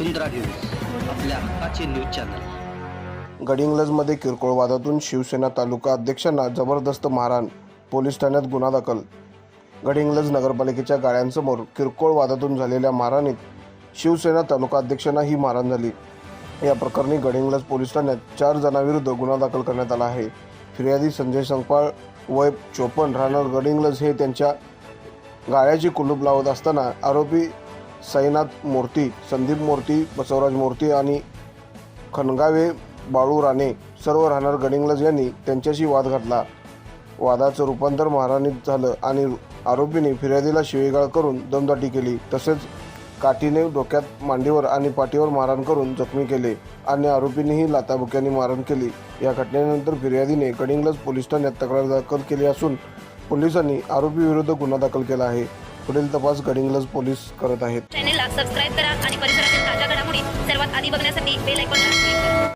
वसुंधरा news आपल्या हक्काचे news channel. गडिंग्लजमध्ये किरकोळ वादातून शिवसेना तालुका अध्यक्षांना जबरदस्त मारहाण पोलीस ठाण्यात गुन्हा दाखल. गडिंग्लज नगरपालिकेच्या गाड्यांसमोर किरकोळ वादातून झालेल्या मारहाणीत शिवसेना तालुका अध्यक्षांना ही मारहाण झाली. या प्रकरणी गडिंग्लज पोलीस ठाण्यात चार जणांविरुद्ध गुन्हा दाखल करण्यात आला आहे. फिर्यादी संजय संकपाळ वय चोपन राहणार गडिंग्लज हे त्यांच्या गाळ्याची कुलूप लावत असताना आरोपी साईनाथ मूर्ती संदीप मूर्ती बसवराज मूर्ती आणि खणगावे बाळू राणे सर्व राहणार गडिंग्लज यांनी त्यांच्याशी वाद घातला. वादाचं रूपांतर महाराणीत झालं आणि आरोपीने फिर्यादीला शिवेगाळ करून दमदाटी केली. तसेच काठीने डोक्यात मांडीवर आणि पाठीवर मारहाण करून जखमी केले आणि आरोपीनेही लाताबुक्यांनी मारहाण केली. या घटनेनंतर फिर्यादीने गडिंग्लज पोलीस ठाण्यात तक्रार दाखल केली असून पोलिसांनी आरोपीविरुद्ध गुन्हा दाखल केला आहे. पुढील तपास गडिंग्लज पोलीस करत आहेत. चॅनेलला सबस्क्राईब करा आणि परिसरातील ताज्या घडामोडी सर्वात आधी बघण्यासाठी बेल ऐकून